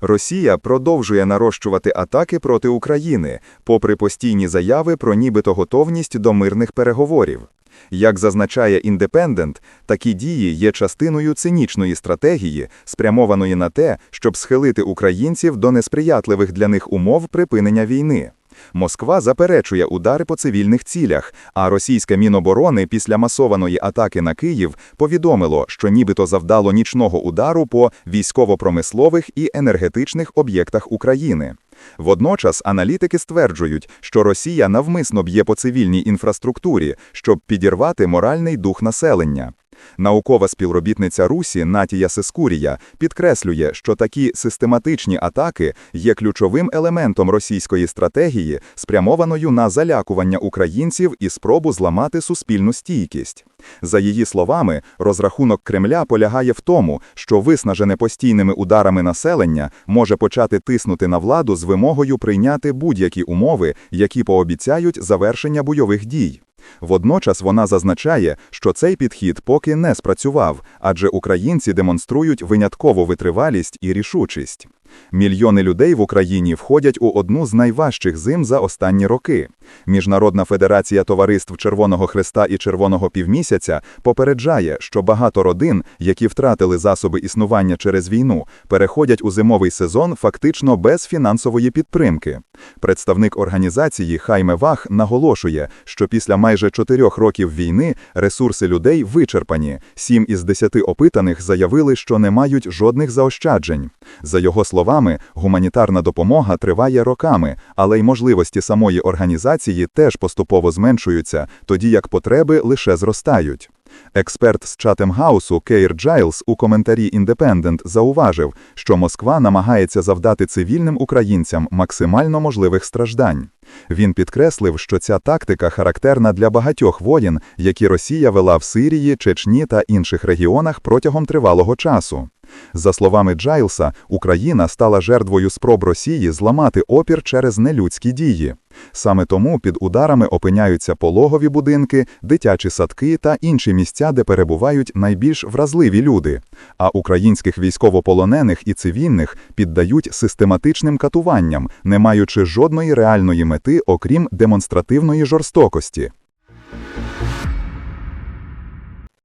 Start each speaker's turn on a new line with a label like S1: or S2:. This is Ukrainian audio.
S1: Росія продовжує нарощувати атаки проти України, попри постійні заяви про нібито готовність до мирних переговорів. Як зазначає Індепендент, такі дії є частиною цинічної стратегії, спрямованої на те, щоб схилити українців до несприятливих для них умов припинення війни. Москва заперечує удари по цивільних цілях, а російське Міноборони після масованої атаки на Київ повідомило, що нібито завдало нічного удару по військово-промислових і енергетичних об'єктах України. Водночас аналітики стверджують, що Росія навмисно б'є по цивільній інфраструктурі, щоб підірвати моральний дух населення. Наукова співробітниця Русі Натія Сескурія підкреслює, що такі систематичні атаки є ключовим елементом російської стратегії, спрямованою на залякування українців і спробу зламати суспільну стійкість. За її словами, розрахунок Кремля полягає в тому, що виснажене постійними ударами населення може почати тиснути на владу з вимогою прийняти будь-які умови, які пообіцяють завершення бойових дій. Водночас вона зазначає, що цей підхід поки не спрацював, адже українці демонструють виняткову витривалість і рішучість. Мільйони людей в Україні входять у одну з найважчих зим за останні роки. Міжнародна федерація товариств Червоного Хреста і Червоного Півмісяця попереджає, що багато родин, які втратили засоби існування через війну, переходять у зимовий сезон фактично без фінансової підтримки. Представник організації Хайме Вах наголошує, що після майже чотирьох років війни ресурси людей вичерпані. Сім із десяти опитаних заявили, що не мають жодних заощаджень. За його словами, гуманітарна допомога триває роками, але й можливості самої організації теж поступово зменшуються, тоді як потреби лише зростають. Експерт з Чатемгаусу Кейр Джайлс у коментарі Independent зауважив, що Москва намагається завдати цивільним українцям максимально можливих страждань. Він підкреслив, що ця тактика характерна для багатьох воєн, які Росія вела в Сирії, Чечні та інших регіонах протягом тривалого часу. За словами Джайлса, Україна стала жертвою спроб Росії зламати опір через нелюдські дії. Саме тому під ударами опиняються пологові будинки, дитячі садки та інші місця, де перебувають найбільш вразливі люди. А українських військовополонених і цивільних піддають систематичним катуванням, не маючи жодної реальної мети, окрім демонстративної жорстокості.